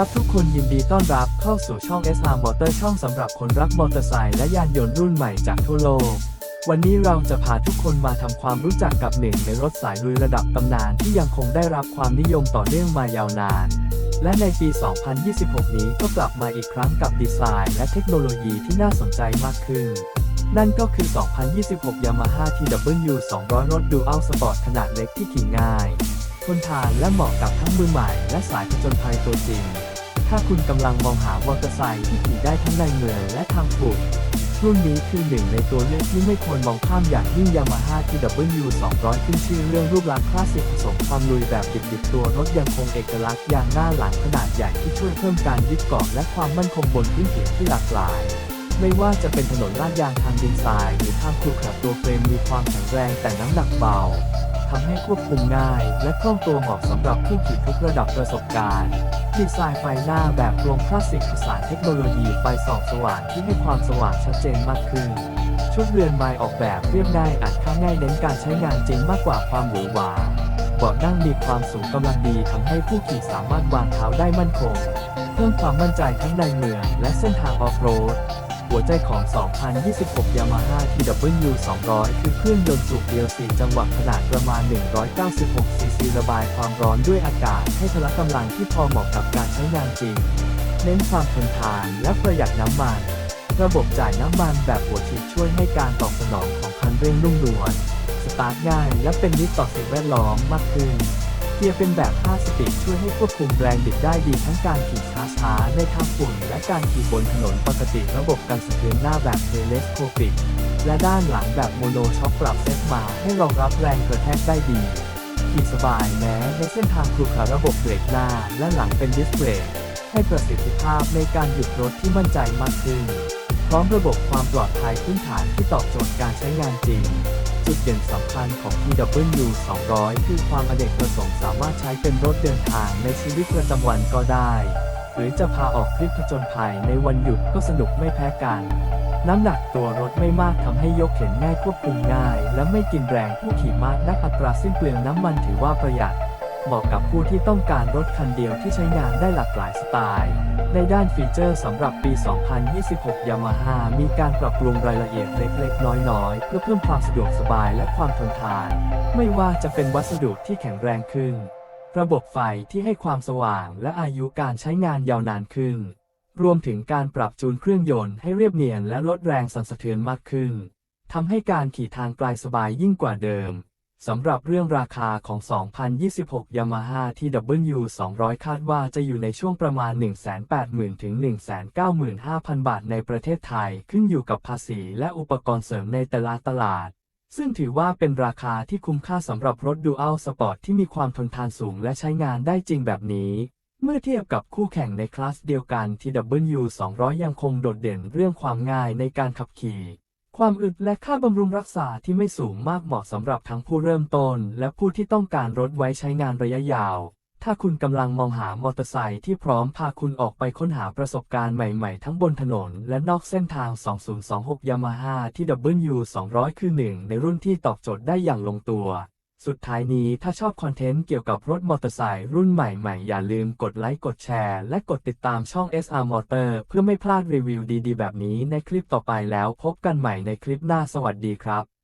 ครับทุกคนยินดีต้อนรับเข้าสู่ช่อง SR Motor ช่องสำหรับคนรักมอเตอร์ไซค์และยานยนต์รุ่นใหม่จากทั่วโลก วันนี้เราจะพาทุกคนมาทำความรู้จักกับหนึ่งในรถสายลุยระดับตำนานที่ยังคงได้รับความนิยมต่อเนื่องมายาวนาน และในปี 2026 นี้ก็กลับมาอีกครั้งกับดีไซน์และเทคโนโลยีที่น่าสนใจมากขึ้น นั่นก็คือ 2026 Yamaha TW 200 รถ Dual Sport ขนาดเล็กที่ขี่ง่ายทนทานและเหมาะกับทั้งมือใหม่และสายผจญภัยตัวจริง ถ้าคุณกำลังมองหามอเตอร์ไซค์ที่ขี่ได้ทั้งในเมืองและทางฝุ่นรุ่นนี้คือหนึ่งในตัวเลือกที่ไม่ควรมองข้ามอย่างยิ่ง Yamaha TW 200 ขึ้นชื่อเรื่องรูปลักษณ์คลาสสิกผสมความลุยแบบดิบๆตัวรถยังคงเอกลักษณ์ยางหน้าหลังขนาดใหญ่ที่ช่วยเพิ่มการยึดเกาะและความมั่นคงบนพื้นผิวที่หลากหลาย ไม่ว่าจะเป็นถนนลาดยางทางดินทราย หรือทางครุขระตัวเฟรมมีความแข็งแรงแต่น้ำหนักเบาทำให้ควบคุมง่าย และคล่องตัวเหมาะสำหรับผู้ขี่ทุกระดับประสบการณ์ ดีไซน์ไฟหน้าแบบรวมคลาสสิกผสานเทคโนโลยีไฟส่องสว่างที่ให้ความสว่างชัดเจนมากขึ้น ชุดเรือนไม้ออกแบบเรียบง่ายอ่านข้าง่ายเน้นการใช้งานจริงมากกว่าความหวือหวาเบาะนั่งมีความสูงกำลังดีทำให้ผู้ขี่สามารถวางเท้าได้มั่นคง เพิ่มความมั่นใจทั้งในเมืองและเส้นทางออฟโรด หัวใจของ 2026 Yamaha TW 200 คือเครื่องยนต์สูบเดียว 4 จังหวะขนาดประมาณ 196 ซีซีระบายความร้อนด้วยอากาศให้พละกำลังที่พอเหมาะกับการใช้งานจริง เน้นความทนทานและประหยัดน้ำมัน ระบบจ่ายน้ำมันแบบหัวฉีดช่วยให้การตอบสนองของคันเร่งนุ่มนวลสตาร์ทง่ายและเป็นมิตรต่อสิ่งแวดล้อมมากขึ้น เกียร์เป็นแบบ5สปีดช่วยให้ควบคุมแรงบิดได้ดีทั้งการขี่ช้าๆในทางฝุ่นและการขี่บนถนนปกติระบบการสะเทือนหน้าแบบเทเลสโคปิก และด้านหลังแบบโมโนช็อคปรับเซตมาให้รองรับแรงกระแทกได้ดีขี่สบายแม้ในเส้นทางครุขระระบบเบรกหน้าและหลังเป็นดิสเบรกให้ประสิทธิภาพในการหยุดรถที่มั่นใจมากขึ้นพร้อมระบบความปลอดภัยพื้นฐานที่ตอบโจทย์การใช้งานจริง จุดเด่นสำคัญของ PW 200 คือความอเนกประสงค์สามารถใช้เป็นรถเดินทางในชีวิตประจำวันก็ได้ หรือจะพาออกทริปผจญภัยในวันหยุดก็สนุกไม่แพ้กัน น้ำหนักตัวรถไม่มากทำให้ยกเข็นง่ายควบคุมง่าย และไม่กินแรงผู้ขี่มากนักอัตราสิ้นเปลืองน้ำมันถือว่าประหยัด เหมาะกับผู้ที่ต้องการรถคันเดียวที่ใช้งานได้หลากหลายสไตล์ ในด้านฟีเจอร์สำหรับปี 2026 Yamaha มีการปรับปรุงรายละเอียดเล็กๆ น้อยๆ เพื่อเพิ่มความสะดวกสบายและความทนทาน ไม่ว่าจะเป็นวัสดุที่แข็งแรงขึ้น ระบบไฟที่ให้ความสว่างและอายุการใช้งานยาวนานขึ้น รวมถึงการปรับจูนเครื่องยนต์ให้เรียบเนียนและลดแรงสั่นสะเทือนมากขึ้นทำให้การขี่ทางไกลสบายยิ่งกว่าเดิม สำหรับเรื่องราคาของ 2026 Yamaha TW 200 คาดว่าจะอยู่ในช่วงประมาณ 180,000 ถึง 195,000 บาทในประเทศไทย ขึ้นอยู่กับภาษีและอุปกรณ์เสริมในแต่ละตลาด ซึ่งถือว่าเป็นราคาที่คุ้มค่าสำหรับรถ Dual Sport ที่มีความทนทานสูงและใช้งานได้จริงแบบนี้ เมื่อเทียบกับคู่แข่งในคลาสเดียวกัน TW 200 ยังคงโดดเด่นเรื่องความง่ายในการขับขี่ ความอึดและค่าบำรุงรักษาที่ไม่สูงมากเหมาะสำหรับทั้งผู้เริ่มต้น และผู้ที่ต้องการรถไว้ใช้งานระยะยาว ถ้าคุณกำลังมองหามอเตอร์ไซค์ที่พร้อมพาคุณออกไปค้นหาประสบการณ์ใหม่ๆ ทั้งบนถนน และนอกเส้นทาง 2026 Yamaha TW 200 คือหนึ่งในรุ่นที่ตอบโจทย์ได้อย่างลงตัว สุดท้ายนี้ถ้าชอบคอนเทนต์เกี่ยวกับรถมอเตอร์ไซค์รุ่นใหม่ๆ อย่าลืมกดไลค์กดแชร์ และกดติดตามช่อง SR Motor เพื่อไม่พลาดรีวิวดีๆ แบบนี้ในคลิปต่อไปแล้วพบกันใหม่ในคลิปหน้าสวัสดีครับ